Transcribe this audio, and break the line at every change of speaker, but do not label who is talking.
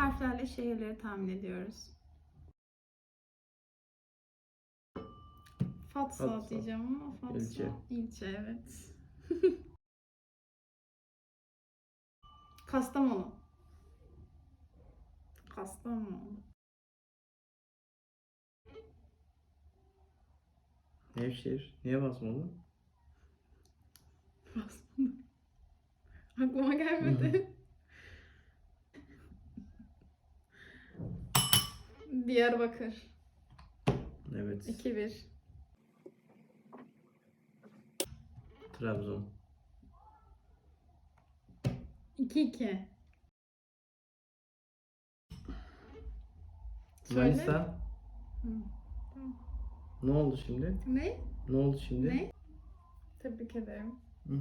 Harflerle şehirleri tahmin ediyoruz. Fatsa,
Fatsa.
diyeceğim ama Fatsa
İlçe.
İlçe, evet. Kastamonu. Kastamonu.
Nevşehir. Niye basmadın?
Basmadım. Aklıma gelmedi. Diyarbakır.
Evet.
2-1.
Trabzon.
2-2. Söyle. Hı.
Ne oldu şimdi?
Ne?
Ne oldu şimdi?
Ne? Tebrik ederim.
Hı.